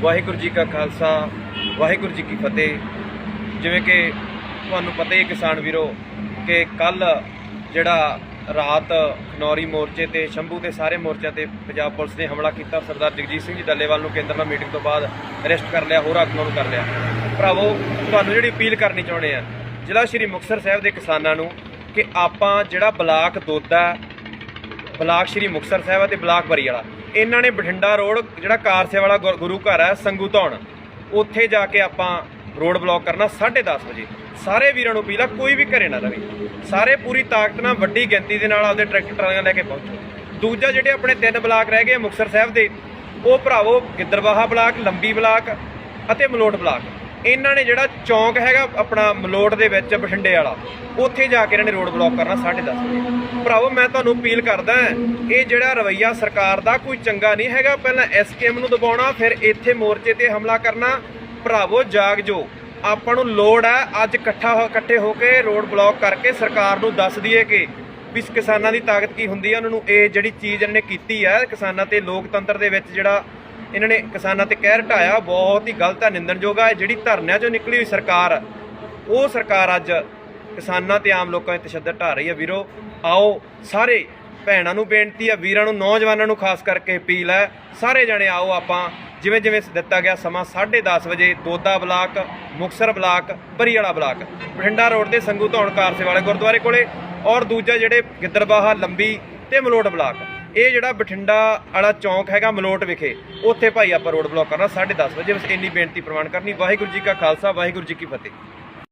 ਵਾਹਿਗੁਰੂ ਜੀ ਕਾ ਖਾਲਸਾ, ਵਾਹਿਗੁਰੂ ਜੀ ਕੀ ਫਤਿਹ। ਜਿਵੇਂ ਕਿ ਤੁਹਾਨੂੰ ਪਤਾ ਹੀ ਕਿਸਾਨ ਵੀਰੋ, ਕਿ ਕੱਲ ਜਿਹੜਾ ਰਾਤ ਖਨੌਰੀ ਮੋਰਚੇ ਤੇ ਸ਼ੰਭੂ ਦੇ ਸਾਰੇ ਮੋਰਚਿਆਂ ਤੇ ਪੰਜਾਬ ਪੁਲਿਸ ਨੇ ਹਮਲਾ ਕੀਤਾ, ਸਰਦਾਰ ਜਗਜੀਤ ਸਿੰਘ ਜੀ ਡੱਲੇਵਾਲ ਨੂੰ ਕੇਂਦਰ ਨਾਲ ਮੀਟਿੰਗ ਤੋਂ ਬਾਅਦ ਅਰੈਸਟ ਕਰ ਲਿਆ, ਹੋਰ ਆਗੂਆਂ ਨੂੰ ਕਰ ਲਿਆ। ਭਰਾਵੋ, ਤੁਹਾਨੂੰ ਜਿਹੜੀ ਅਪੀਲ ਕਰਨੀ ਚਾਹੁੰਦੇ ਆ, ਜ਼ਿਲ੍ਹਾ ਸ਼੍ਰੀ ਮੁਕਤਸਰ ਸਾਹਿਬ ਦੇ ਕਿਸਾਨਾਂ ਨੂੰ ਕਿ ਆਪਾਂ ਜਿਹੜਾ ਬਲਾਕ ਦੋਦਾ ਬਲਾਕ ਸ਼੍ਰੀ ਮੁਕਤਸਰ ਸਾਹਿਬ ਅਤੇ ਬਲਾਕ ਬਰੀ ਵਾਲਾ ਇਹਨਾਂ ਨੇ ਬਠਿੰਡਾ ਰੋਡ, ਜਿਹੜਾ ਕਾਰਸੇ ਵਾਲਾ ਗੁਰ- ਗੁਰੂ ਘਰ ਹੈ, ਸੰਗੂ ਧੌਣ। ਉੱਥੇ ਜਾ ਕੇ ਆਪਾਂ ਰੋਡ ਬਲੌਕ ਕਰਨਾ 10:30 ਵਜੇ। ਸਾਰੇ ਵੀਰਾਂ ਨੂੰ ਅਪੀਲ ਆ, ਕੋਈ ਵੀ ਘਰੇ ਨਾ ਰਵੇ। ਸਾਰੇ ਪੂਰੀ ਤਾਕਤ ਨਾਲ, ਵੱਡੀ ਗਿਣਤੀ ਦੇ ਨਾਲ ਆਪਦੇ ਟਰੈਕਟਰ ਟਰਾਲੀਆਂ ਲੈ ਕੇ ਪਹੁੰਚੋ। ਦੂਜਾ ਜਿਹੜੇ ਆਪਣੇ ਤਿੰਨ ਬਲਾਕ ਰਹਿ ਗਏ ਮੁਕਤਸਰ ਸਾਹਿਬ ਦੇ, ਉਹ ਭਰਾਵੋ ਗਿੱਦਰਵਾਹਾ ਬਲਾਕ, ਲੰਬੀ ਬਲਾਕ ਅਤੇ ਮਲੋਟ ਬਲਾਕ। ਇਹਨਾਂ ਨੇ ਜਿਹੜਾ ਚੌਂਕ ਹੈਗਾ ਆਪਣਾ ਮਲੋਟ ਦੇ ਵਿੱਚ ਬਠਿੰਡੇ ਵਾਲਾ, ਉੱਥੇ ਜਾ ਕੇ ਇਹਨਾਂ ਨੇ ਰੋਡ ਬਲੌਕ ਕਰਨਾ 10:30 ਵਜੇ। ਭਰਾਵੋ, ਮੈਂ ਤੁਹਾਨੂੰ ਅਪੀਲ ਕਰਦਾ ਇਹ ਜਿਹੜਾ ਰਵਈਆ ਸਰਕਾਰ ਦਾ ਕੋਈ ਚੰਗਾ ਨਹੀਂ ਹੈਗਾ, ਪਹਿਲਾਂ ਐਸਕੇਐਮ ਨੂੰ ਦਬਾਉਣਾ, ਫਿਰ ਇੱਥੇ ਮੋਰਚੇ ਤੇ ਹਮਲਾ ਕਰਨਾ। ਭਰਾਵੋ, ਜਾਗ ਜੋ। ਆਪਾਂ ਨੂੰ ਲੋੜ ਹੈ ਅੱਜ ਇਕੱਠਾ ਹੋ- ਇਕੱਠੇ ਹੋ ਕੇ ਰੋਡ ਬਲੌਕ ਕਰਕੇ ਸਰਕਾਰ ਨੂੰ ਦੱਸ ਦਈਏ ਕਿ ਵੀ ਕਿਸਾਨਾਂ ਦੀ ਤਾਕਤ ਕੀ ਹੁੰਦੀ ਹੈ, ਉਹਨਾਂ ਨੂੰ ਇਹ ਜਿਹੜੀ ਚੀਜ਼ ਇਹਨਾਂ ਨੇ ਕੀਤੀ ਹੈ, ਕਿਸਾਨਾਂ ਤੇ ਲੋਕਤੰਤਰ ਦੇ ਵਿੱਚ ਜਿਹੜਾ ਇਹਨਾਂ ਨੇ ਕਿਸਾਨਾਂ ਤੇ ਕਹਿਰ ਢਾਇਆ, ਬਹੁਤ ਹੀ ਗਲਤ ਹੈ, ਨਿੰਦਣਯੋਗ ਹੈ। ਜਿਹੜੀ ਧਰਨਿਆਂ ਚੋਂ ਨਿਕਲੀ ਹੋਈ ਸਰਕਾਰ, ਉਹ ਸਰਕਾਰ ਅੱਜ ਕਿਸਾਨਾਂ ਤੇ ਆਮ ਲੋਕਾਂ 'ਤੇ ਤਸ਼ੱਦਦ ਢਾ ਰਹੀ ਹੈ। ਵੀਰੋ, ਆਓ, ਸਾਰੇ ਭੈਣਾਂ ਨੂੰ ਬੇਨਤੀ ਹੈ, ਵੀਰਾਂ ਨੂੰ, ਨੌਜਵਾਨਾਂ ਨੂੰ ਖਾਸ ਕਰਕੇ ਅਪੀਲ ਹੈ, ਸਾਰੇ ਜਣੇ ਆਓ ਆਪਾਂ ਜਿਵੇਂ ਜਿਵੇਂ ਦਿੱਤਾ ਗਿਆ ਸਮਾਂ 10:30 ਵਜੇ, Doda block, Muktsar block Bariwala block, Bathinda road ਤੇ ਸੰਗੂ ਧੌਣ ਕਾਰਸੇ ਵਾਲੇ ਗੁਰਦੁਆਰੇ ਕੋਲੇ, ਔਰ ਦੂਜਾ ਜਿਹੜੇ ਗਿੱਦਰਬਾਹਾ ਲੰਬੀ ਤੇ ਮਲੋਟ ਬਲਾਕ। ਇਹ ਜਿਹੜਾ ਬਠਿੰਡਾ ਵਾਲਾ ਚੌਂਕ ਹੈਗਾ ਮਲੋਟ ਵਿਖੇ, ਉੱਥੇ ਭਾਈ ਆਪਾਂ ਰੋਡ ਬਲੌਕ ਕਰਨਾ 10:30 ਵਜੇ। ਬਸ ਇੰਨੀ ਬੇਨਤੀ ਪ੍ਰਵਾਨ ਕਰਨੀ। ਵਾਹਿਗੁਰੂ ਜੀ ਕਾ ਖਾਲਸਾ, ਵਾਹਿਗੁਰੂ ਜੀ ਕੀ ਫਤਿਹ।